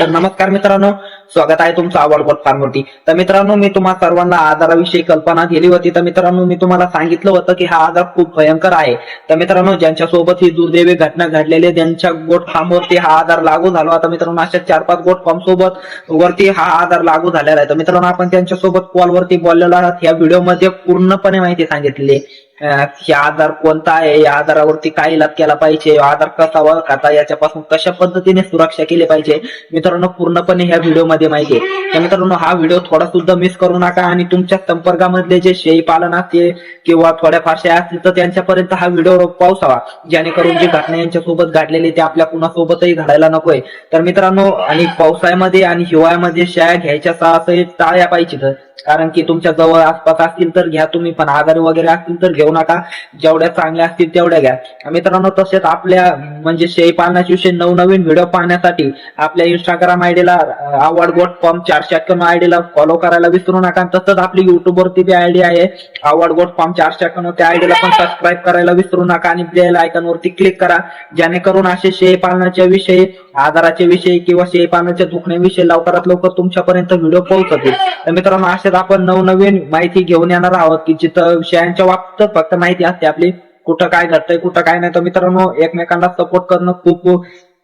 तर नमस्कार मित्रांनो स्वागत आहे तुमचं आवड फार्मवरती तर मित्रांनो मी तुम्हा सर्वांना आजाराविषयी कल्पना दिली होती. तर मित्रांनो मी तुम्हाला सांगितलं होतं की हा आजार खूप भयंकर आहे. तर मित्रांनो ज्यांच्या सोबत ही दुर्दैवी घटना घडलेली आहे, ज्यांच्या गोट फार्मवरती हा आजार लागू झाला होता मित्रांनो अशा चार पाच गोट फार्म सोबत वरती हा आजार लागू झालेला आहे. तर मित्रांनो आपण त्यांच्यासोबत कॉलवरती बोललेलो आहात. या व्हिडिओमध्ये पूर्णपणे माहिती सांगितली आहे. हे आजार कोणता आहे? या आजारावरती काय इलाज केला पाहिजे? आधार आजार कसा ओळखायचा? याच्यापासून कशा पद्धतीने सुरक्षा केली पाहिजे? मित्रांनो पूर्णपणे ह्या व्हिडिओमध्ये माहिती आहे. तर मित्रांनो हा व्हिडिओ थोडा सुद्धा मिस करू नका आणि तुमच्या संपर्कामधले जे शेळी पालन असते किंवा थोड्या फारशा असतील तर त्यांच्यापर्यंत हा व्हिडिओ पावसावा जेणेकरून जी घटना यांच्यासोबत घडलेली ते आपल्या कुणासोबतही घडायला नकोय. तर मित्रांनो आणि पावसाळ्यामध्ये आणि हिवाळ्यामध्ये शेळ्या घ्यायच्या सरासरी पाहिजे. पाहिजेत कारण की तुमच्या जवळ आसपास असतील तर घ्या. तुम्ही पण आजारी वगैरे असतील तर घेऊ नका. जेवढ्या चांगल्या असतील तेवढ्या घ्या. मित्रांनो तसेच आपल्या म्हणजे शेळी पालनाच्या विषयी नवनवीन व्हिडिओ पाहण्यासाठी आपल्या इंस्टाग्राम आयडीला आवड गोट फॉर्म चारशे अठ्ठ्याण्णव आयडीला फॉलो करायला विसरू नका. आणि तसंच आपली युट्यूबवरती बी आयडी आहे. आवड गोट फॉर्म चारशे अठ्ठ्याण्णव त्या आयडीला पण सबस्क्राईब करायला विसरू नका. आणि बेल आयकॉनवरती क्लिक करा. जेणेकरून असे शेळी पालनाच्या विषयी आजाराच्या विषय किंवा शेळी दुखण्याविषयी लवकरात लवकर तुमच्यापर्यंत व्हिडिओ पोहोचतील तर मित्रांनो अशाच आपण नवनवीन माहिती घेऊन येणार आहोत की जिथं शेळ्यांच्या बाबतीत फक्त माहिती असते आपली कुठं काय घडतंय कुठं काय नाही. तर मित्रांनो एकमेकांना सपोर्ट करणं खूप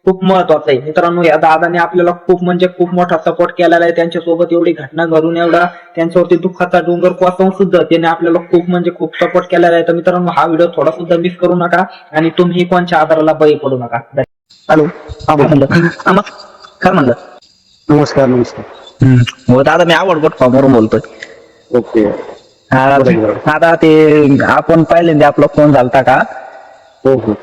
खूप महत्वाचं आहे. मित्रांनो या दादाने आपल्याला खूप म्हणजे खूप मोठा सपोर्ट केलेला आहे. त्यांच्यासोबत एवढी घटना घडून एवढा त्यांच्यावरती दुःखाचा डोंगर कोसवून सुद्धा त्याने आपल्याला खूप म्हणजे खूप सपोर्ट केलेला आहे. तर मित्रांनो हा व्हिडिओ थोडा सुद्धा मिस करू नका आणि तुम्ही कोणच्या आजाराला बळी पडू नका. हॅलो. हा बोल. म्हणलं? हा, मग काय म्हणलं? नमस्कार नमस्कार. हो दादा मी आवड गोट फॉर्मवरून बोलतोय. ओके. हा, आता ते आपण पहिल्यांदा आपला फोन झालता का? हो हो.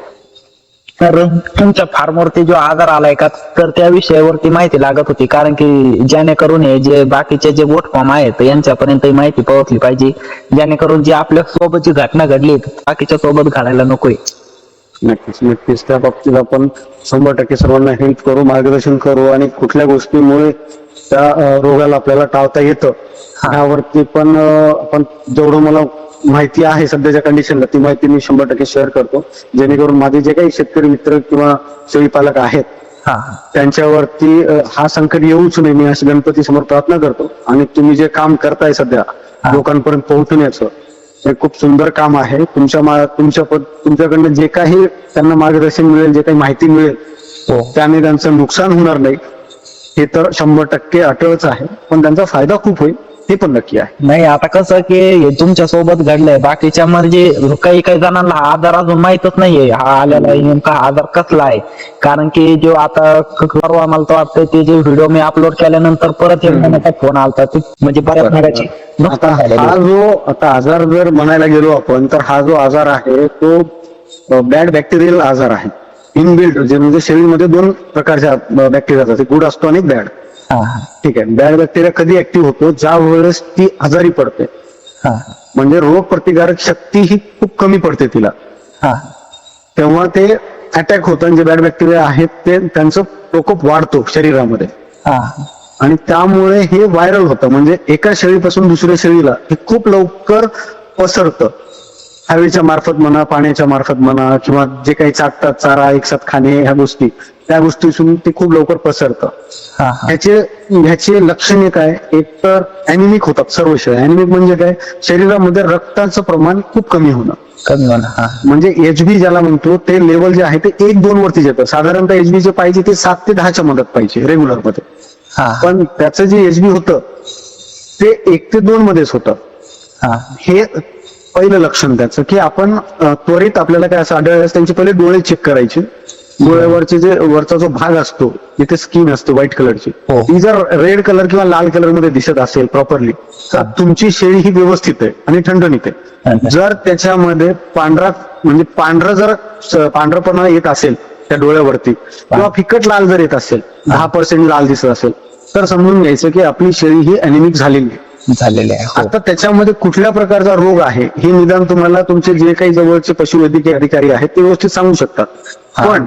तर तुमच्या फार्मवरती जो आजार आलाय का तर त्या विषयावरती माहिती लागत होती. कारण की जेणेकरून हे जे बाकीचे जे वोट फॉर्म आहेत यांच्यापर्यंत ही माहिती पोहोचली पाहिजे. जेणेकरून जी आपल्यासोबत जी घटना घडली बाकीच्या सोबत घडायला नकोय. नक्कीच नक्कीच. त्या बाबतीत आपण शंभर टक्के सर्वांना हेल्प करू मार्गदर्शन करू आणि कुठल्या गोष्टीमुळे त्या रोगाला आपल्याला टाळता येतं यावरती पण आपण जेवढं मला माहिती आहे सध्याच्या कंडिशनला ती माहिती मी शंभर टक्के शेअर करतो. जेणेकरून माझे जे काही शेतकरी मित्र किंवा शेळीपालक आहेत हा. त्यांच्यावरती हा संकट येऊच नये मी असं गणपती समोर प्रार्थना करतो. आणि तुम्ही जे काम करताय सध्या लोकांपर्यंत पोहोचण्याचं हे खूप सुंदर काम आहे. तुमच्या तुमच्या तुमच्याकडनं जे काही त्यांना मार्गदर्शन मिळेल जे काही माहिती मिळेल हो. त्याने त्यांचं नुकसान होणार नाही. हे तर शंभर टक्के अटळच आहे. पण त्यांचा फायदा खूप होईल. हे पण नक्की आहे. नाही आता कसं की हे तुमच्यासोबत घडलंय. बाकीच्या म्हणजे काही काही जणांना हा आजार अजून माहितच नाहीये. हा आलेला आहे नेमका हा आजार कसला आहे? कारण की जो आता परवा मला तर वाटतं ते जे व्हिडिओ मी अपलोड केल्यानंतर परत एक फोन आलता. ते म्हणजे बऱ्याच भागाची आता हा. जो आता आजार जर म्हणायला गेलो आपण तर हा जो आजार आहे तो बॅड बॅक्टेरियल आजार आहे. इनबिल्ट जे म्हणजे शरीरमध्ये दोन प्रकारच्या बॅक्टेरिया असतात. गुड असतो आणि बॅड ठीक आहे. बॅड बॅक्टेरिया कधी ऍक्टिव्ह होतो? ज्या वेळेस ती आजारी पडते. हा. म्हणजे रोग प्रतिकारक शक्ती ही खूप कमी पडते तिला. हा. तेव्हा ते अटॅक होतं. जे बॅड बॅक्टेरिया आहेत ते त्यांचं प्रकोप वाढतो शरीरामध्ये. हा. आणि त्यामुळे हे व्हायरल होतं. म्हणजे एका शेळीपासून दुसऱ्या शेळीला हे खूप लवकर पसरतं. हवेच्या मार्फत म्हणा पाण्याच्या मार्फत म्हणा किंवा जे काही चाटतात चारा एकसाथ खाणे ह्या गोष्टी त्या गोष्टीतून ते खूप लवकर पसरतं. हा हा. ह्याचे ह्याचे लक्षणे काय एक तर अॅनिमिक होतात सर्व शेळ्या अॅनिमिक म्हणजे काय? शरीरामध्ये रक्ताचं प्रमाण खूप कमी होणं. कमी होणार हा. म्हणजे एचबी ज्याला म्हणतो ते लेवल जे आहे ते एक दोन वरतीच येतं साधारणतः एचबी जे पाहिजे ते सात ते दहाच्या मदत पाहिजे रेग्युलरमध्ये हा. पण त्याचं जे एचबी होतं ते एक ते दोन मध्येच होतं. हा. हे पहिलं लक्षण त्याचं की आपण त्वरित आपल्याला काय असं आढळल्यास त्यांचे पहिले डोळे चेक करायचे. डोळ्यावरचे जे वरचा जो भाग असतो जिथे स्किन असते व्हाईट कलरची. ती जर रेड कलर किंवा लाल कलरमध्ये दिसत असेल प्रॉपरली तर तुमची शेळी ही व्यवस्थित आहे आणि ठणठणीत आहे. जर त्याच्यामध्ये पांढरा म्हणजे पांढरं जर पांढरपणा येत असेल त्या डोळ्यावरती किंवा फिकट लाल जर येत असेल दहा पर्सेंट लाल दिसत असेल तर समजून घ्यायचं की आपली शेळी ही अॅनिमिक झालेली आहे. झालेले आहे. हो. आता त्याच्यामध्ये कुठल्या प्रकारचा रोग आहे? हे निदान तुम्हाला तुमचे जे काही जवळचे पशुवैद्यकीय अधिकारी आहेत ते व्यवस्थित सांगू शकतात. पण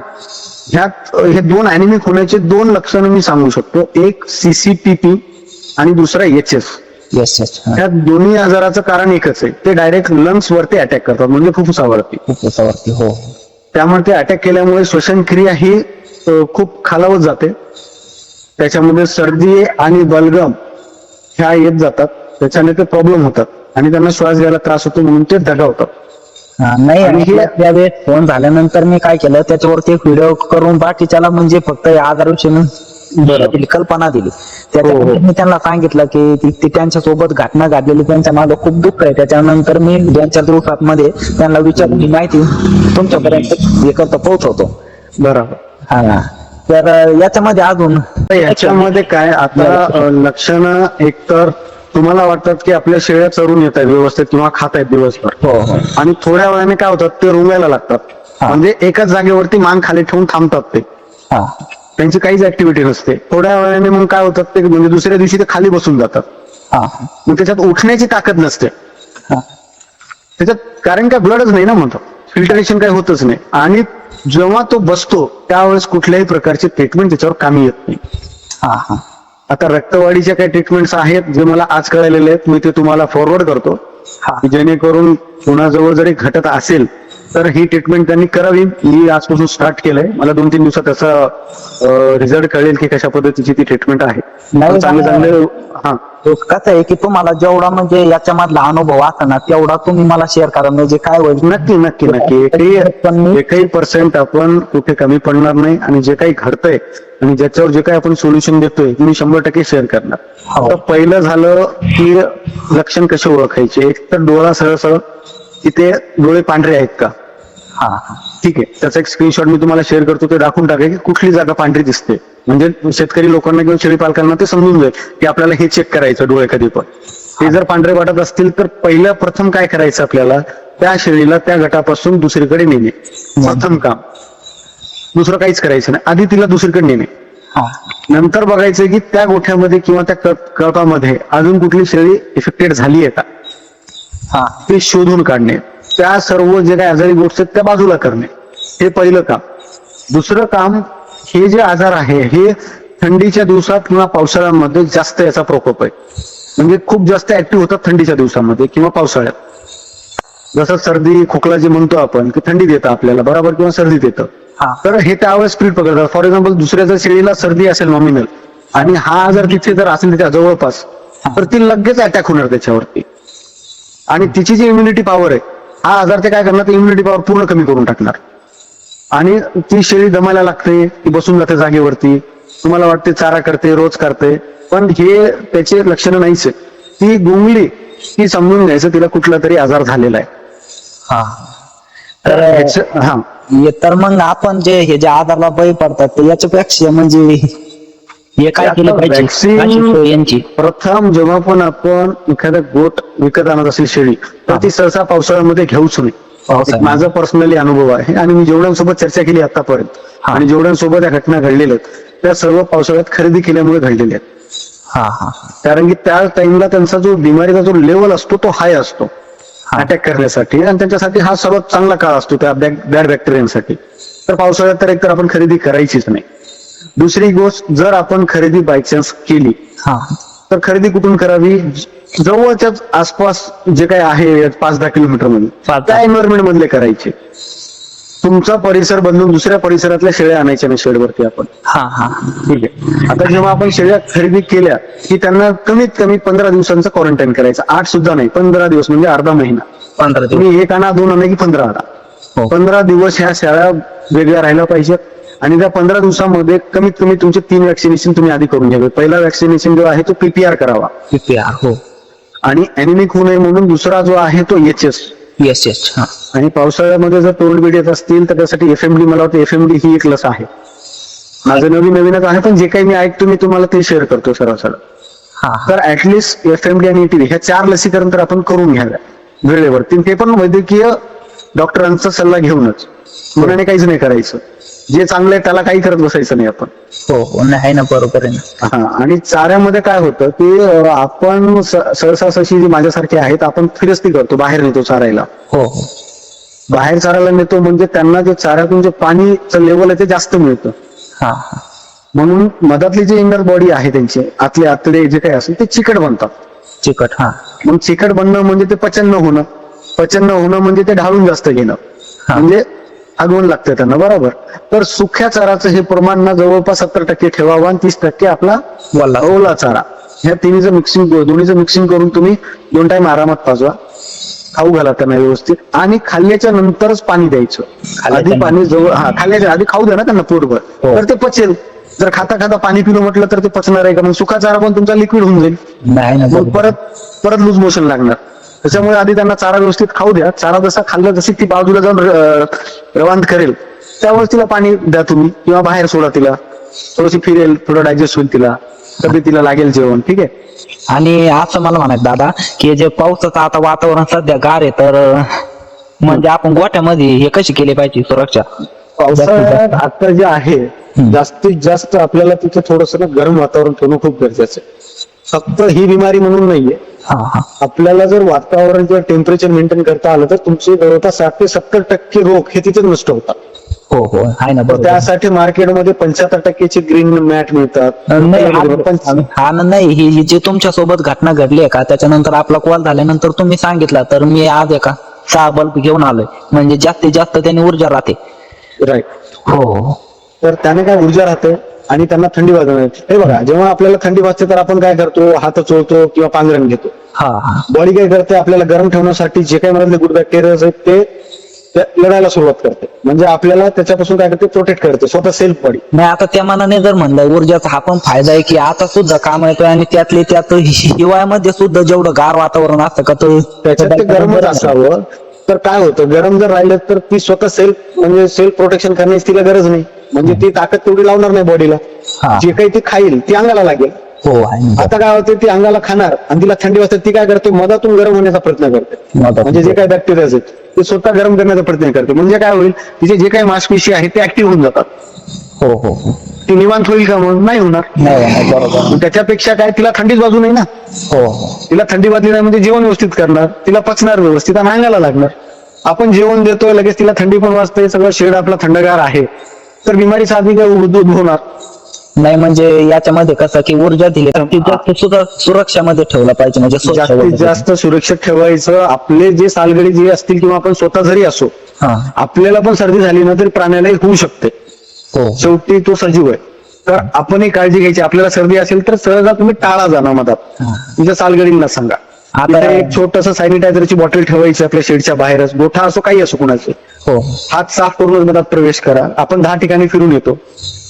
ह्यात हे दोन अॅनिमिक होण्याचे दोन लक्षणं मी सांगू शकतो. एक सीसीपीपी आणि दुसरा एच एस येस येस. ह्या दोन्ही आजाराचं कारण एकच आहे. ते डायरेक्ट लंग्स वरती अटॅक करतात म्हणजे फुफ्फुसावरती फुफ्फुसावरती हो. त्यामुळे ते अटॅक केल्यामुळे श्वसन क्रिया ही खूप खालावत जाते. त्याच्यामध्ये सर्दी आणि बलगम ह्या येत जातात. त्याच्याने ते प्रॉब्लेम होतात. आणि त्यांना श्वास घ्यायला त्रास होतो म्हणून ते दगावतात. हा, नाही आणि हे- त्यावेळेस फोन झाल्यानंतर मी काय केलं त्याच्यावरती एक व्हिडिओ करून बाकीच्याला म्हणजे फक्त या आजाराविषयी दिली, कल्पना दिली. त्याच्यानंतर हो. मी त्यांना सांगितलं की ती- ती त्यांच्यासोबत घटना घडलेली त्यांच्या मागे खूप दुःख आहे. त्याच्यानंतर मी दोन चारमध्ये त्यांना विचारून ही माहिती तुमच्यापर्यंत हे करतो पोहोचवतो. बरोबर. हा. तर याच्यामध्ये अजून? याच्यामध्ये काय? आता लक्षणं एकतर तुम्हाला वाटतात की आपल्या शेळ्या चरून येत आहेत व्यवस्थित किंवा खात आहेत दिवसभर. हो हो. आणि थोड्या वेळाने काय होतात? ते रुंगायला लागतात. म्हणजे एकाच जागेवरती मान खाली ठेवून थांबतात ते. त्यांची काहीच ऍक्टिव्हिटी नसते. थोड्या वेळाने मग काय होतात ते? म्हणजे दुसऱ्या दिवशी ते खाली बसून जातात. मग त्याच्यात उठण्याची ताकद नसते. त्याच्यात कारण काय ब्लडच नाही ना म्हणतो फिल्टरेशन काही होतच नाही. आणि जेव्हा तो बसतो त्यावेळेस कुठल्याही प्रकारची ट्रीटमेंट त्याच्यावर कामी येत नाही. हा हा. आता रक्तवाढीच्या काही ट्रीटमेंट्स आहेत जे मला आज कळलेले आहेत मी ते तुम्हाला फॉरवर्ड करतो. हा. जेणेकरून कुणाजवळ जरी घटत असेल तर ही ट्रीटमेंट त्यांनी करावी. मी आजपासून स्टार्ट केलंय. मला दोन तीन दिवसात त्याचा रिझल्ट कळेल की कशा पद्धतीची ती ट्रीटमेंट आहे. चांगले चांगले हा. तो कसं आहे की तुम्हाला जेवढा म्हणजे याच्यामधला अनुभव असा ना तेवढा तुम्ही मला शेअर करा. म्हणजे काय होईल? नक्की नक्की नक्की. एकही एकही पर्सेंट आपण कुठे कमी पडणार नाही आणि जे काही घडतंय आणि ज्याच्यावर जे काही आपण सोल्युशन देतोय मी शंभर टक्के शेअर करणार. हो. तर पहिलं झालं की लक्षण कसे ओळखायचे? एक तर डोळा सरळ सरळ की ते डोळे पांढरे आहेत का? हा ठीक आहे. त्याचा एक स्क्रीनशॉट मी तुम्हाला शेअर करतो ते दाखवून टाकेल की कुठली जागा पांढरी दिसते. म्हणजे शेतकरी लोकांना किंवा शेळी पालकांना ते समजून जाईल की आपल्याला हे चेक करायचं डोळे कधी पण. ते जर पांढरे वाटत असतील तर पहिलं प्रथम काय करायचं आपल्याला? त्या शेळीला त्या गटापासून दुसरीकडे नेणे. प्रथम काम. दुसरं काहीच करायचं नाही. आधी तिला दुसरीकडे नेणे. हा. नंतर बघायचं की त्या गोठ्यामध्ये किंवा त्या कपामध्ये अजून कुठली शेळी इफेक्टेड झाली आहे का? हा. ते शोधून काढणे. त्या सर्व जे काही आजारी गोष्टी आहेत त्या बाजूला करणे. हे पहिलं काम. दुसरं काम हे जे आजार आहे हे थंडीच्या दिवसात किंवा पावसाळ्यामध्ये जास्त याचा प्रकोप आहे. म्हणजे खूप जास्त ऍक्टिव्ह होतात थंडीच्या दिवसामध्ये किंवा पावसाळ्यात. जसं सर्दी खोकला जे म्हणतो आपण की थंडीत येतं आपल्याला बरोबर किंवा सर्दीत येतं हा. तर हे त्यावेळेस स्पीड पकडतात. फॉर एक्झाम्पल दुसऱ्या जर शेळीला सर्दी असेल नॉमिनल आणि हा आजार तिथे जर असेल त्याच्या जवळपास तर ती लगेच अटॅक होणार त्याच्यावरती. आणि तिची जी इम्युनिटी पॉवर आहे हा आजार ते काय करणार? इम्युनिटी पॉवर पूर्ण कमी करून टाकणार. आणि ती शेळी दमायला लागते ती बसून जाते जागेवरती. तुम्हाला वाटते चारा करते रोज करते. पण हे त्याचे लक्षणं नाहीच. ती गुंगली ती समजून घ्यायचं तिला कुठला तरी आजार झालेला आहे. हा. तर हा. तर मग आपण जे हे जे आधारला बळी पडतात ते याच्यापेक्षा म्हणजे हे काय केलं पाहिजे? सोय यांची. प्रथम जेव्हा पण आपण एखादा गोट विकत आणत असेल शेळी तर ती सहसा पावसाळ्यामध्ये घेऊच. एक माझा पर्सनली अनुभव आहे आणि मी जेवढ्यांसोबत चर्चा केली आतापर्यंत. आणि जेवढ्यांसोबत या घटना घडलेल्या आहेत त्या सर्व पावसाळ्यात खरेदी केल्यामुळे घडलेल्या आहेत. कारण की त्या टाइमला त्यांचा जो बिमारीचा जो लेवल असतो तो हाय असतो. हा. अटॅक करण्यासाठी. आणि त्यांच्यासाठी हा सर्वात चांगला काळ असतो त्या बॅड बॅक्टेरियांसाठी तर पावसाळ्यात तर एकतर आपण खरेदी करायचीच नाही. दुसरी गोष्ट जर आपण खरेदी बायचान्स केली हा. तर खरेदी कुठून करावी? जवळच्याच आसपास जे काही आहे पाच दहा किलोमीटरमध्ये पाच- त्या एन्व्हायरमेंट मधले करायचे. तुमचा परिसर बदलून दुसऱ्या परिसरातल्या शेळ्या आणायच्या नाही शेडवरती आपण. हा हा. ठीक आहे. आता जेव्हा आपण शेळ्या खरेदी केल्या की त्यांना कमीत कमी पंधरा दिवसांचं क्वारंटाईन करायचं. आठ सुद्धा नाही पंधरा दिवस म्हणजे अर्धा महिना. पंधरा तुम्ही एक आणा दोन आणा की पंधरा आणा. हो. पंधरा दिवस ह्या शेळ्या वेगळ्या राहिल्या पाहिजेत. आणि त्या पंधरा दिवसामध्ये कमीत कमी तुमचे तीन वॅक्सिनेशन तुम्ही आधी करून घ्यावे. पहिला वॅक्सिनेशन जो आहे तो पीपीआर करावा. PPR, हो. आणि अॅनिमिक होऊ नये म्हणून दुसरा जो आहे तो एच एस येस हा. आणि पावसाळ्यामध्ये जर तोंडबीड येत असतील तर त्यासाठी एफएमडी मला वाटतं एफएमडी ही एक लस आहे. माझं नवीन नवीनच आहे पण जे काही मी ऐकतो मी तुम्हाला ते शेअर करतो हा हा. तर ऍटलिस्ट एफएमडी आणि ईटीव्ही ह्या चार लसीकरण तर आपण करून घ्याव्या वेळेवरती. ते पण वैद्यकीय डॉक्टरांचा सल्ला घेऊनच. मनाने काहीच नाही करायचं. जे चांगलं आहे त्याला काही करत बसायचं नाही आपण. हो हो नाही आहे ना बरोबर आहे ना. हा आणि चाऱ्यामध्ये काय होतं की अं, आपण स- सहसा सशी जी माझ्यासारखे आहेत आपण फिरस्ती करतो बाहेर नेतो चारायला. हो हो. बाहेर चारायला नेतो म्हणजे त्यांना जे चाऱ्यातून जे पाणीचं लेवल आहे ते जास्त मिळतं. हा हा. म्हणून मधातली जी इनर बॉडी आहे त्यांची आतले आतडे जे काही असेल ते चिकट बनतात. चिकट हा. मग चिकट बनणं म्हणजे ते पचन न होणं. पचन न होणं म्हणजे ते ढाळून जास्त घेणं. हा. म्हणजे आगमन लागतं त्यांना बरोबर. तर सुख्या चाराचं हे प्रमाण ना जवळपास सत्तर टक्के ठेवावं आणि तीस टक्के आपला वल्ला. ओला चारा. ह्या तिन्हीचं मिक्सिंग दोन्हीचं मिक्सिंग करून तुम्ही दोन टाइम आरामात पाजवा. खाऊ घाला त्यांना व्यवस्थित. आणि खाल्ल्याच्या नंतरच पाणी द्यायचं. आधी पाणी जवळ हा खाल्ल्याच्या आधी खाऊ द्या ना त्यांना पोटभर. हो. तर ते पचेल. जर खाता खाता पाणी पिलं म्हटलं तर ते पचणार आहे का? मग सुखा चारा पण तुमचा लिक्विड होऊन जाईल. मग. परत परत लूज मोशन लागणार. त्याच्यामुळे आधी त्यांना चारा व्यवस्थित खाऊ द्या. चारा जसा खाल्ला जशी ती बाजूला जाऊन र- रवांद करेल त्यावेळेस तिला पाणी द्या तुम्ही किंवा बाहेर सोडा तिला. थोडीशी फिरेल थोडं डायजेस्ट होईल तिला. तब्येतीला लागेल जेवण ठीक आहे? आणि असं मला म्हणायचं दादा की जे पावसाचं आता वातावरण सध्या गार आहे तर म्हणजे आपण गोठ्यामध्ये हे कशी केली पाहिजे सुरक्षा? पावसाळ्यात आता जे आहे जास्तीत जास्त आपल्याला तिथे थोडस ना गरम वातावरण ठेवणं खूप गरजेचं आहे. फक्त ही बिमारी म्हणून नाहीये. आपल्याला जर वातावरण किंवा टेम्परेचर मेंटेन करता आलं तर तुमचे जवळपास साठ ते सत्तर टक्के रोग हे तिथे नष्ट होतात. हो हो. आहे ना बरोबर. त्यासाठी मार्केटमध्ये पंच्याहत्तर टक्केचे ग्रीन मॅट मिळतात. नाही हा ना, नाही ही ही जे तुमच्यासोबत घटना घडली आहे का त्याच्यानंतर आपला कॉल झाल्यानंतर तुम्ही सांगितलं तर मी आज एका सहा बल्ब घेऊन आलोय. म्हणजे जास्तीत जास्त त्याने ऊर्जा राहते. राईट हो. तर त्याने काय ऊर्जा राहते? आणि त्यांना थंडी वाजवणार हे बघा जेव्हा आपल्याला थंडी वाजते तर आपण काय करतो? हात चोळतो किंवा पांघरण घेतो. हा बॉडी काय करते आपल्याला गरम ठेवण्यासाठी जे काही मधले गुड बॅक्टेरियाज आहेत ते ते लढायला सुरुवात करते. म्हणजे आपल्याला त्याच्यापासून काय करते? प्रोटेक्ट करते स्वतः सेल्फ बॉडी. नाही आता त्या मनाने जर म्हणलं ऊर्जाचा हा पण फायदा आहे की आता सुद्धा काम येतोय आणि त्यातले त्यात हिवाळ्यामध्ये सुद्धा जेवढं गार वातावरण असतं का तो त्याच्यात ते गरमच असावं. तर काय होतं? गरम जर राहिलं तर ती स्वतः सेल्फ म्हणजे सेल्फ प्रोटेक्शन करण्याची तिला गरज नाही. म्हणजे ती ताकद तेवढी लावणार नाही बॉडीला हा. जे काही ती खाईल ती अंगाला लागेल. हो आहे ना. आता काय होते ती अंगाला खाणार आणि तिला थंडी वाजते ती काय करते मधातून गरम होण्याचा प्रयत्न करते. मधातून. म्हणजे जे काही बॅक्टेरिया आहेत ते स्वतः गरम करण्याचा प्रयत्न करते. म्हणजे काय होईल तिचे जे काही मांसपेशी आहेत ते ऍक्टिव्ह होऊन जातात. हो हो हो. ती निवांत होईल का मग? नाही होणार. नाही नाही, बरोबर. मग त्याच्यापेक्षा काय तिला थंडीच बाजू नाही ना? हो हो. तिला थंडी वाजली नाही म्हणजे जेवण व्यवस्थित करणार तिला पचणार व्यवस्थित आणि अंगाला लागणार. आपण जेवण देतोय लगेच तिला थंडी पण वाजते सगळं शेड आपला थंडगार आहे. तर बिमारी साधी काय उद्भवणार नाही म्हणजे याच्यामध्ये कसं की ऊर्जा दिली जास्तीत जास्त सुद्धा सुरक्षामध्ये ठेवलं पाहिजे म्हणजे स्वच्छ जास्तीत वगैरे. जास्त सुरक्षित ठेवायचं. आपले जे सालगडी जे असतील किंवा आपण स्वतः जरी असो हा. आपल्याला पण सर्दी झाली ना तरी प्राण्यालाही होऊ शकते. हो. शेवटी तो सजीव आहे. तर आपणही काळजी घ्यायची. आपल्याला सर्दी असेल तर सहजा तुम्ही टाळा जाणार मधात. तुमच्या सालगडींना सांगा. आता- एक छोटस सॅनिटायझरची बॉटल ठेवायची आपल्या शेडच्या बाहेरच. गोठा असो काही असो कुणाचे. हो. हात साफ करूनच मधात प्रवेश करा. आपण दहा ठिकाणी फिरून येतो.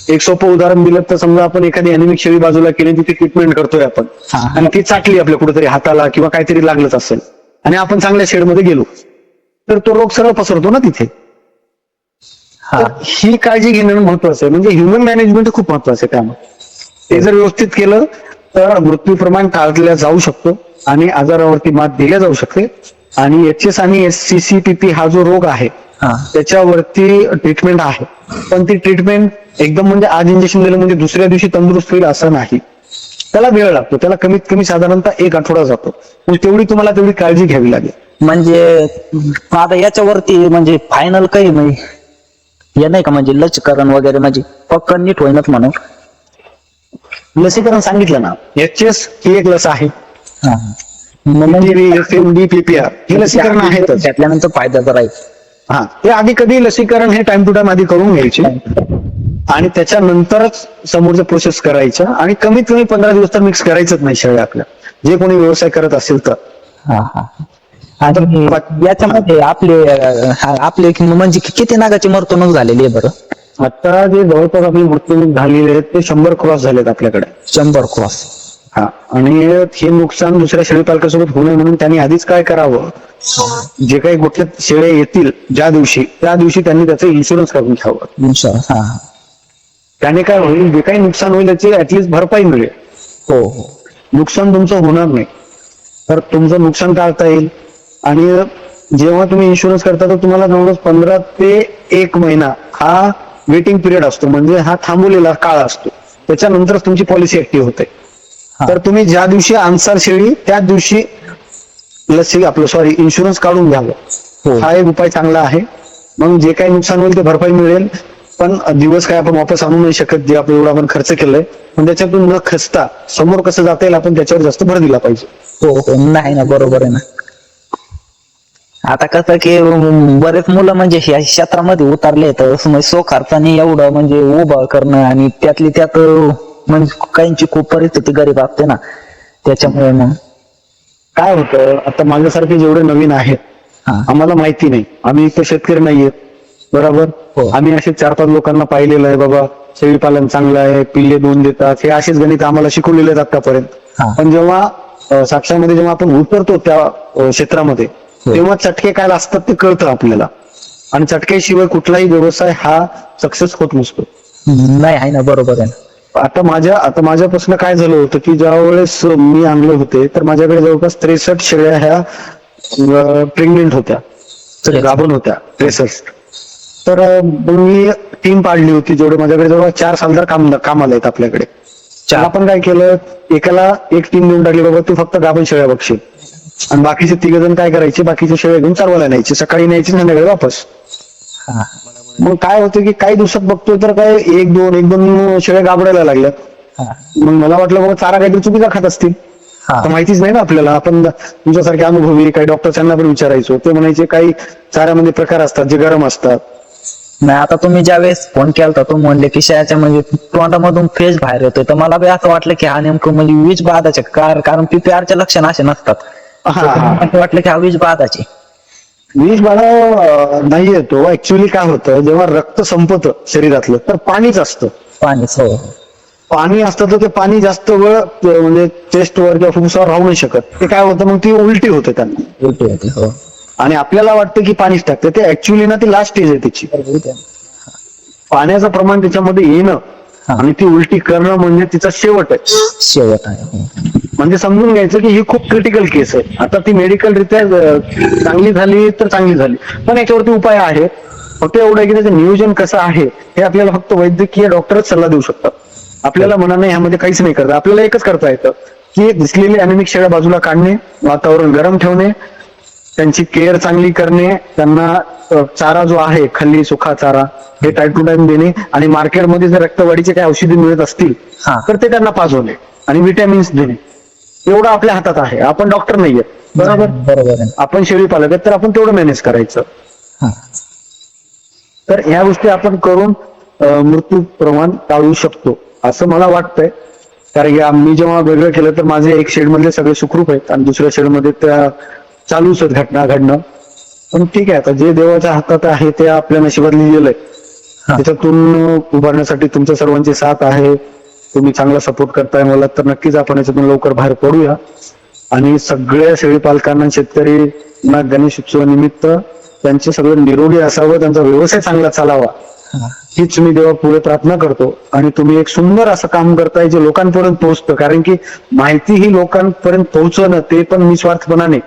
एक सोपं उदाहरण दिलं तर समजा आपण एखादी अनिमिक शेळी बाजूला केली तिथे ट्रीटमेंट करतोय आपण. आणि ती चाटली आपल्या कुठेतरी हाताला किंवा काहीतरी लागलंच असेल. आणि आपण चांगल्या शेडमध्ये गेलो. तर तो रोग सरळ पसरतो ना तिथे. हा. ही काळजी घेणं महत्वाचं आहे. म्हणजे ह्युमन मॅनेजमेंट खूप महत्वाचं आहे त्यामध्ये. ते जर व्यवस्थित केलं तर मृत्यू प्रमाण टाळल्या जाऊ शकतो आणि आजारावरती मात दिल्या जाऊ शकते. आणि एच एस आणि S C C P P हा जो रोग आहे त्याच्यावरती ट्रीटमेंट आहे. पण ती ट्रीटमेंट एकदम म्हणजे आज इंजेक्शन दिलं म्हणजे दुसऱ्या दिवशी तंदुरुस्त होईल असं नाही. त्याला वेळ लागतो त्याला कमीत कमी साधारणतः एक आठवडा जातो. म्हणजे तेवढी तुम्हाला तेवढी काळजी घ्यावी लागेल. म्हणजे आता याच्यावरती म्हणजे फायनल काही म्हणजे हे नाही का म्हणजे लचकरण वगैरे म्हणजे पक्क नीट होईनच म्हणून. लसीकरण सांगितलं ना एच एस ही एक लस आहे. पीपीआर हे लसीकरण आहेतच त्यातल्यानंतर फायदा राहील हा ते आधी कधी लसीकरण हे टाइम टू टाइम आधी करून घ्यायचे. आणि त्याच्यानंतरच समोरचं प्रोसेस करायचं. आणि कमीत कमी पंधरा दिवस तर मिक्स करायचंच नाही शेळ्या आपल्या. जे कोणी व्यवसाय करत असेल तर. हा हा. याच्यामध्ये आपले आपले म्हणजे किती नागाची मरतवणूक झालेली आहे बरं? आता जे जवळपास आपली मृत्यू झालेले आहेत ते शंभर क्रॉस झालेत आपल्याकडे. शंभर क्रॉस. हा. आणि हे नुकसान दुसऱ्या शेळी पालकासोबत होऊ नये म्हणून त्यांनी आधीच काय करावं? जे काही गोठ्यात शेळे येतील ज्या दिवशी त्या दिवशी त्यांनी त्याचं इन्शुरन्स काढून घ्यावं. इन्शुरन्स हा. त्याने काय होईल? जे काही नुकसान होईल त्याची ऍटलिस्ट भरपाई मिळेल. हो हो. नुकसान तुमचं होणार नाही. तर तुमचं नुकसान टाळता येईल. आणि जेव्हा तुम्ही इन्शुरन्स करता तर तुम्हाला जवळपास पंधरा ते एक महिना हा वेटिंग पिरियड असतो. म्हणजे हा थांबवलेला काळ असतो. त्याच्यानंतरच तुमची पॉलिसी ऍक्टिव्ह होते. हा. तर तुम्ही ज्या दिवशी आन्सर शेळी त्या दिवशी लसी आपलं सॉरी इन्शुरन्स काढून हो. घ्यावं हा एक उपाय चांगला आहे. मग जे काही नुकसान होईल ते भरपाई मिळेल. पण दिवस काय आपण वापस आणू नाही शकत जे आपण एवढा आपण खर्च केलाय. पण त्याच्यातून न खचता समोर कसं जाता येईल आपण त्याच्यावर जास्त भर दिला पाहिजे. हो हो. नाही ना बरोबर आहे ना. आता कसं की बरेच मुलं म्हणजे ह्या क्षेत्रामध्ये उतरले तर सो खर्चाने एवढं म्हणजे उभं करणं आणि त्यातली त्यात म्हणजे काहींची खूप परिस्थिती गरीब असते ना. त्याच्यामुळे मग. काय होतं आता माझ्यासारखे जेवढे नवीन आहेत आम्हाला माहिती नाही. आम्ही इथे शेतकरी नाहीयेत बरोबर? हो. आम्ही असे चार पाच लोकांना पाहिलेलं आहे बाबा शेळी पालन चांगलं आहे पिल्ले दोन देतात. हे असेच गणित आम्हाला शिकवलेले आहेत आतापर्यंत. पण जेव्हा साक्षामध्ये जेव्हा आपण उतरतो त्या क्षेत्रामध्ये. तेव्हा चटके काय असतात ते कळतं आपल्याला. आणि चटक्याशिवाय कुठलाही व्यवसाय हा सक्सेस होत नसतो. नाही आहे ना बरोबर आहे आता माझ्या आता माझ्यापासून काय झालं होतं की ज्या वेळेस मी आणले होते तर माझ्याकडे जवळपास त्रेसष्ट शेळ्या ह्या प्रेग्नेंट होत्या. गाभण होत्या त्रेसष्ट. तर मी टीम पाडली होती जेवढे माझ्याकडे जवळ चार सालदार काम कामाला आहेत आपल्याकडे. चार. आपण काय केलं एकाला एक टीम देऊन टाकली बाबा तू फक्त गाभण शेळ्या बघशील. आणि बाकीचे तिघ जण काय करायचे? बाकीचे शेळ्या घेऊन चालवायला न्यायचे. सकाळी न्यायचे संध्याकाळी वापस. मग काय होतं की काही दिवसात बघतोय तर काय एक दोन एक दोन शेळ्या गाबडायला लागल्या मग मला वाटलं बाबा चारा काहीतरी चुकीचा खात असतील. माहितीच नाही ना आपल्याला. आपण तुमच्यासारखे अनुभवी काही डॉक्टरांना पण विचारायचो. ते म्हणायचे काही चाऱ्यामध्ये प्रकार असतात जे गरम असतात. नाही आता तुम्ही ज्यावेळेस फोन केला तुम्ही म्हणले की शयाच्या म्हणजे तोंडामधून फेज बाहेर येतोय. तर मला असं वाटलं की हा नेमकं म्हणजे वीज बाधाचे कार कारण पीपीआरचे लक्षण असे नसतात. मला वाटलं की हा वीज बाधाचे. विष बाधा नाही येतो ऍक्च्युली काय होतं जेव्हा रक्त संपतं शरीरातलं तर पाणीच असतं. पाणीच हो. पाणी असतं तर ते पाणी जास्त वेळ म्हणजे चेस्टवर किंवा फुफ्सावर राहू नाही शकत. ते काय होतं मग ती उलटी होते त्यांना. उलटी होते हो. आणि आपल्याला वाटतं की पाणीच टाकतं. ते ऍक्च्युली ना ती लास्ट स्टेज आहे त्याची पाण्याचं प्रमाण त्याच्यामध्ये येणं. आणि ती उलटी करणं म्हणजे तिचा शेवट आहे. शेवट आहे. हो. म्हणजे समजून घ्यायचं की ही खूप क्रिटिकल केस आहे. आता ती मेडिकल रित्या चांगली झाली तर चांगली झाली. पण याच्यावरती उपाय आहेत. फक्त एवढं आहे की त्याचं नियोजन कसं आहे हे आपल्याला फक्त वैद्यकीय डॉक्टरच सल्ला देऊ शकतात. आपल्याला मनाने ह्यामध्ये काहीच नाही करता. आपल्याला एकच करता येतं की दिसलेली अनेमिक शेळ्या बाजूला काढणे वातावरण गरम ठेवणे त्यांची केअर चांगली करणे त्यांना चारा जो आहे खल्ली सुखा चारा हे टाइम टू टाइम देणे आणि मार्केटमध्ये जर रक्तवाढीचे काही औषधी मिळत असतील. तर ते त्यांना पाजवणे आणि विटॅमिन्स देणे. एवढं आपल्या हातात आहे. आपण डॉक्टर नाहीये. बरोबर? बरोबर आपण शेळी पालक तर आपण तेवढं मॅनेज करायचं. तर ह्या गोष्टी आपण करून मृत्यू प्रमाण टाळू शकतो असं मला वाटतंय. कारण की आम्ही जेव्हा वेगळं केलं तर माझे एक शेड मधले सगळे सुखरूप आहेत आणि दुसऱ्या शेडमध्ये त्या चालूच आहेत घटना घडणं. पण ठीक आहे आता जे देवाच्या हातात आहे ते आपल्या नशिबात लिहिलेलं आहे. त्याच्यातून उभारण्यासाठी तुमच्या सर्वांची साथ आहे. तुम्ही चांगला सपोर्ट करताय मला तर नक्कीच आपण याच्यातून लवकर बाहेर पडूया. आणि सगळ्या शेळी पालकांना शेतकरी गणेश उत्सवानिमित्त त्यांचे सगळं निरोगी असावं त्यांचा व्यवसाय चांगला चालावा. हीच मी देवा पुढे प्रार्थना करतो. आणि तुम्ही एक सुंदर असं काम करताय जे लोकांपर्यंत पोहोचतं. कारण की माहिती ही लोकांपर्यंत पोहोचवणं ते पण निस्वार्थपणाने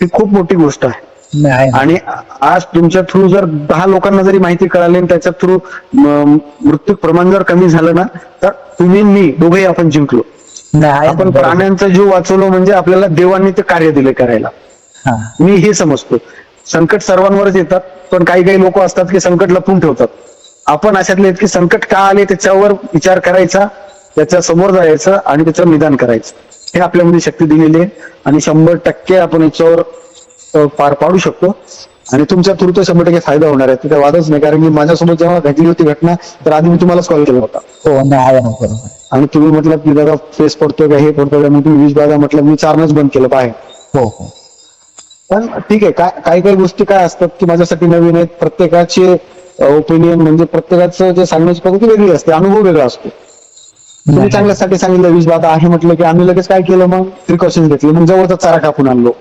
ही खूप मोठी गोष्ट आहे. नाही. आणि आज तुमच्या थ्रू जर दहा लोकांना जरी माहिती कळाली आणि त्याच्या थ्रू मृत्यू प्रमाण जर कमी झालं ना तर तुम्ही मी दोघेही आपण जिंकलो. नाही आपण. प्राण्यांचा जीव वाचवलो म्हणजे आपल्याला देवांनी ते कार्य दिले करायला. मी हे समजतो. संकट सर्वांवरच येतात पण काही काही लोक असतात की संकट लपून ठेवतात. आपण अशातले की संकट का आले त्याच्यावर विचार करायचा त्याच्यासमोर जायचं आणि त्याच्यावर निदान करायचं. हे आपल्यामध्ये शक्ती दिलेली आहे आणि शंभर टक्के आपण याच्यावर पार पाडू शकतो. आणि तुमच्या थ्रू तर शंभर टक्के फायदा होणार आहे. तिथे वादच नाही कारण की माझ्यासोबत जेव्हा घडली होती घटना तर आधी मी तुम्हालाच कॉल केला होता. हो आणि तुम्ही म्हटलं की दादा फेस पडतोय का हे पडतोय का मग तुम्ही वीज बाधा म्हटलं मी चारणंच बंद केलं बाहेर. हो हो. पण ठीक आहे काय काही काही गोष्टी काय असतात की माझ्यासाठी नवीन आहेत प्रत्येकाचे ओपिनियन म्हणजे प्रत्येकाचं जे सांगण्याची पद्धती वेगळी असते अनुभव वेगळा असतो. तुम्ही. चांगल्यासाठी सांगितलं वीज बाधा आहे म्हटलं की आम्ही लगेच काय केलं मग? प्रिकॉशन घेतले. मग जवळचा चारा कापून आणलो.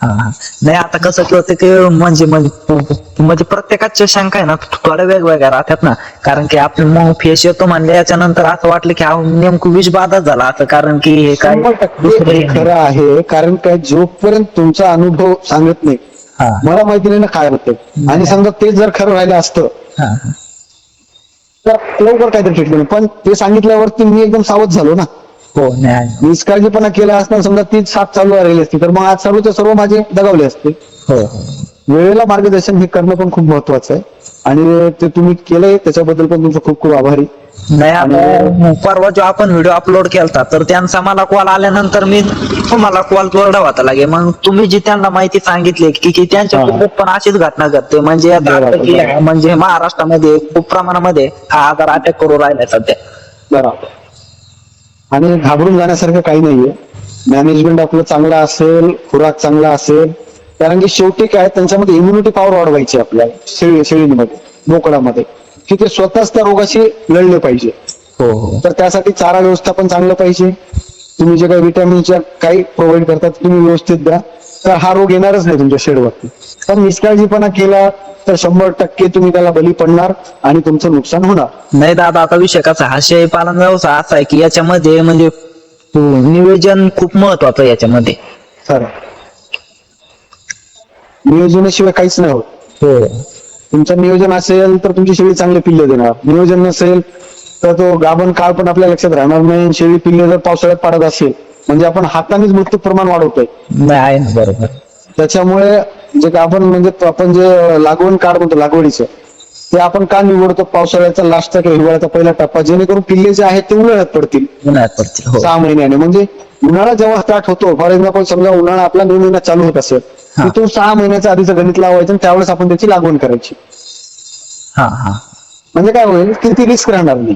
हा. नाही आता कसं की होतं की म्हणजे म्हणजे म्हणजे प्रत्येकाच्या शंका आहे ना थोड्या वेगवेगळ्या राहतात ना. कारण की आपण मग फेस येतो म्हणले याच्यानंतर असं वाटलं की हा नेमकं विष बाधाच झाला असं कारण की हे काय शंभर टक्के हे. खरं आहे. कारण काय जोपर्यंत तुमचा अनुभव सांगत नाही हा. मला माहिती नाही ना काय होतं आणि समजा ते जर खरं राहिलं असतं हा हा. तर लवकर काहीतरी ट्रीटमेंट पण ते सांगितल्यावरती मी एकदम सावध झालो ना. हो नाही. निष्काळजीपणा केला असता समजा तीच साथ चालू राहिली असती तर मग आज सर्वचे सर्व माझे दगावले असते. हो हो. वेळेला मार्गदर्शन हे करणं पण खूप महत्वाचं आहे. आणि ते तुम्ही केलंय त्याच्याबद्दल पण तुमचं खूप खूप आभारी. नाही आता परवा जो आपण व्हिडिओ अपलोड केलता तर त्यांचा मला कॉल आल्यानंतर मी तुम्हाला कॉल जोडला होता लागे मग तुम्ही जी त्यांना माहिती सांगितली की की त्यांच्या. सोबत पण अशीच घटना घडते. म्हणजे. म्हणजे महाराष्ट्रामध्ये खूप प्रमाणामध्ये हा आजार अटॅक करू राहिलाय सध्या. बरोबर. आणि घाबरून जाण्यासारखं काही नाहीये. मॅनेजमेंट आपलं चांगलं असेल खुराक चांगला असेल कारण की शेवटी काय त्यांच्यामध्ये इम्युनिटी पॉवर वाढवायची आहे आपल्याला शेळी शेळीमध्ये बोकडामध्ये. की ते स्वतःच त्या रोगाशी लढले पाहिजे. हो हो. तर त्यासाठी चारा व्यवस्थापन चांगलं पाहिजे. तुम्ही जे काही विटॅमिनच्या काही प्रोव्हाइड करतात तुम्ही व्यवस्थित द्या. तर हा रोग येणारच नाही तुमच्या शेडवरती. पण निष्काळजीपणा केला तर शंभर टक्के तुम्ही त्याला बली पडणार आणि तुमचं नुकसान होणार. नाही दादा आता विषय कसा हा शेळी पालन व्यवसाय असा आहे की याच्यामध्ये म्हणजे नियोजन खूप महत्वाचं याच्यामध्ये. खरं. नियोजनाशिवाय काहीच नाही होत. हो. तुमचं नियोजन असेल तर तुमची शेळी चांगले पिल्ले देणार. नियोजन नसेल तर तो गाभण काळ पण आपल्या लक्षात राहणार नाही. शेळी पिल्ले जर पावसाळ्यात पाडत असेल म्हणजे आपण हातानेच मृत्यू प्रमाण वाढवतोय. नाही आहे ना बरोबर. त्याच्यामुळे जे गाभण म्हणजे आपण जे लागवण काळ म्हणतो लागवडीचं ते आपण का निवडतो? पावसाळ्याचा लास्टचा किंवा हिवाळ्याचा पहिला टप्पा. जेणेकरून पिल्ले जे आहेत ते उन्हाळ्यात पडतील. उन्हाळ्यात पडतील हो. सहा महिन्याने. म्हणजे उन्हाळा जेव्हा स्टार्ट होतो फॉर एक्झाम्पल समजा उन्हाळा आपला दोन महिन्यात चालू होत असेल हा. तिथून सहा महिन्याच्या आधीचं गणित लावायचं आणि त्यावेळेस आपण त्याची लागवण करायची. हा हा. म्हणजे काय होईल? की ती रिस्क राहणार नाही.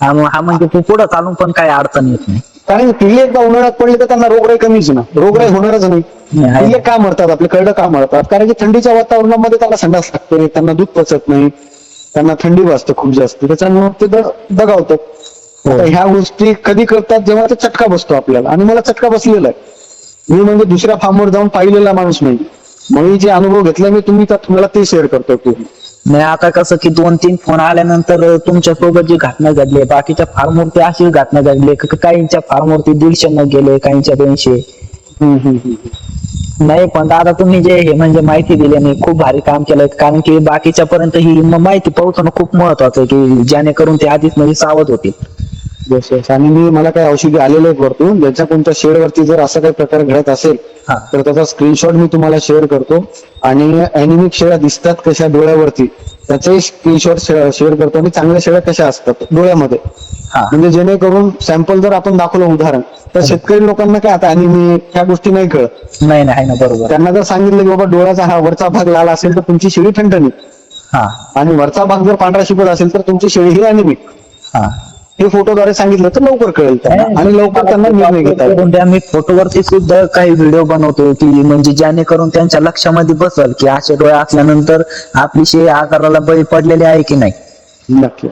हा मग हा म्हणजे तू पुढे चालून पण काही अडचण येत नाही. कारण पिल्ले एकदा उन्हाळ्यात पडले तर त्यांना रोगराई कमीच ना. रोगराई होणारच नाही. नाही. पिल्ले का मरतात आपले कळलं का मरतात कारण की थंडीच्या वातावरणामध्ये त्याला संडास लागते. त्यांना दूध पचत नाही. त्यांना थंडी वाजते खूप जास्त. त्याच्यामुळे ते दगावतात. हो. ह्या गोष्टी कधी करतात जेव्हा ते चटका बसतो आपल्याला. आणि मला चटका बसलेला आहे. मी म्हणजे दुसऱ्या फार्मवर जाऊन पाहिलेला माणूस नाही. मग मी जे अनुभव घेतला मी तुम्ही तुम्हाला ते शेअर करतो पूर्ण. नाही आता कसं की दोन तीन फोन आल्यानंतर तुमच्यासोबत जी घटना घडली बाकीच्या फार्मवरती अशीच घटना घडली काहींच्या फार्मवरती दीडशे न गेले काहींच्या दोनशे. नाही पण दादा तुम्ही जे हे म्हणजे माहिती दिली नाही खूप भारी काम केलं कारण की बाकीच्या पर्यंत ही माहिती पोहोचणं खूप महत्वाचं आहे की जेणेकरून ते आधीच म्हणजे सावध होतील येस येस आणि मी मला काही औषधी आलेले आहेत वरतून. ज्याच्या कोणत्या शेडवरती जर असा काही प्रकार घडत असेल हा. तर त्याचा स्क्रीनशॉट मी तुम्हाला शेअर करतो. आणि अॅनिमिक शेळ्या दिसतात कशा डोळ्यावरती त्याचाही स्क्रीनशॉट शेअर करतो. आणि चांगल्या शेळ्या कशा असतात डोळ्यामध्ये. हा. म्हणजे जेणेकरून सॅम्पल जर आपण दाखवलं उदाहरण तर शेतकरी लोकांना काय आता अॅनिमिक ह्या गोष्टी नाही कळत. नाही नाही आहे ना बरोबर. त्यांना जर सांगितलं की बाबा डोळ्याचा हा वरचा भाग लाल असेल तर तुमची शेळी ठणठणीत. हा. आणि वरचा भाग जर पांढरा शिपत असेल तर तुमची शेळी ही अॅनिमिक हा. हे फोटोद्वारे सांगितलं तर लवकर कळेल त्यांना. आणि लवकर त्यांना निर्णय घेता येईल. द्या. मी फोटोवरती सुद्धा काही व्हिडिओ बनवतो की म्हणजे जेणेकरून त्यांच्या लक्षामध्ये बसल की असे डोळे असल्यानंतर आपली शे आकाराला बळी पडलेली आहे की नाही? नक्की.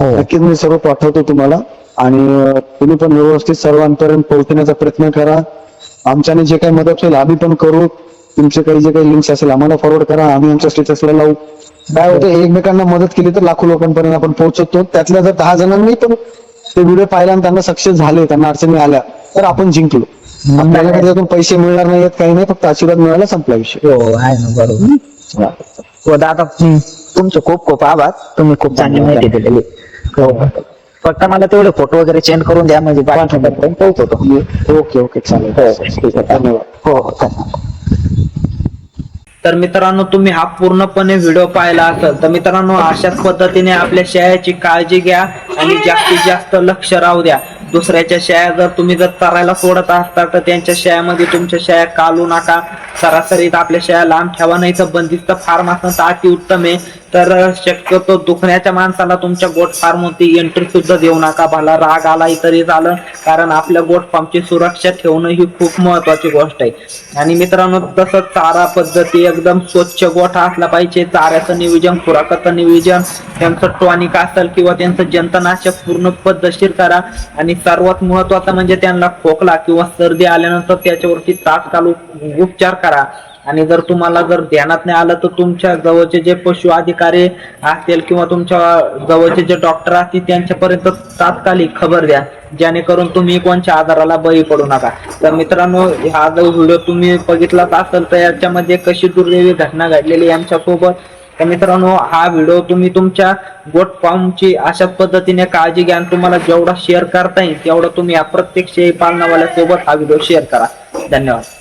नक्कीच मी सर्व पाठवतो तुम्हाला. आणि अं, तुम्ही पण व्यवस्थित सर्वांपर्यंत पोहोचण्याचा प्रयत्न करा. आमच्याने जे काही मदत होईल आम्ही पण करू. तुमचे काही जे काही लिंक्स असेल आम्हाला फॉरवर्ड करा. आम्ही आमच्या स्टेटसला लावू. काय होतं एकमेकांना मदत केली तर लाखो लोकांपर्यंत आपण पोहोचतो. त्यातल्या जर दहा जणांनी पण ते व्हिडिओ पाहिला आणि त्यांना सक्सेस झाले त्यांना अडचणी आल्या तर आपण जिंकलो. आपल्याला काही त्यातून पैसे मिळणार नाहीत काही नाही फक्त आशीर्वाद मिळाला संपला विषय. हो आहे ना बरोबर. हो. दादा तुमचे खूप खूप आभार. तुम्ही खूप चांगली माहिती दिलेली. हो. फक्त मला तेवढे फोटो वगैरे चेंज करून द्या म्हणजे पोहोचवतो. ओके ओके चालेल. ठीक आहे धन्यवाद. हो हो धन्यवाद. तर मित्रांनो तुम्ही हा पूर्णपणे व्हिडिओ पाहिला असेल तर मित्रांनो अशाच पद्धतीने आपल्या शेळ्याची काळजी घ्या आणि जास्तीत जास्त लक्ष राहू द्या. दुसऱ्याच्या शेळ्या जर तुम्ही जर चरायला सोडत असता तर त्यांच्या शेळ्यामध्ये तुमच्या शेळ्या कालू नका. सरासरीत आपल्या शेळ्या लांब ठेवा नाही तर बंदिस्त फार्म असणं तर अति उत्तम आहे. तर शक्यतो दुखण्याच्या माणसाला तुमच्या गोट फार्म एंट्री सुद्धा देऊ नका भला राग आला तरी झालं कारण आपल्या गोट फार्मची सुरक्षा ठेवणं ही खूप महत्वाची गोष्ट आहे. आणि मित्रांनो तसं चारा पद्धती एकदम स्वच्छ गोठा असला पाहिजे. चाऱ्याचं नियोजन खुराकाचं नियोजन त्यांचं टॉनिक असेल किंवा त्यांचं जंतनाशक पूर्ण पद्धतशीर करा. आणि सर्वात महत्वाचं म्हणजे त्यांना खोकला किंवा सर्दी आल्यानंतर त्याच्यावरती तात्काळ उपचार करा. आणि जर तुम्हाला जर ध्यानात नाही आलं तर तुमच्या जवळचे जे पशु अधिकारी असतील किंवा तुमच्या जवळचे जे डॉक्टर असतील त्यांच्यापर्यंत तात्कालिक खबर द्या. जेणेकरून तुम्ही कोणत्या आजाराला बळी पडू नका. तर मित्रांनो हा जो व्हिडिओ तुम्ही बघितलाच असेल तर याच्यामध्ये कशी दुर्दैवी घटना घडलेली आमच्यासोबत. तर मित्रांनो हा व्हिडिओ तुम्ही तुमच्या गोट फार्मची अशा पद्धतीने काळजी घ्या आणि तुम्हाला जेवढा शेअर करता येईल तेवढा तुम्ही या प्रत्येक शेळी पालनावाल्या सोबत हा व्हिडिओ शेअर करा. धन्यवाद.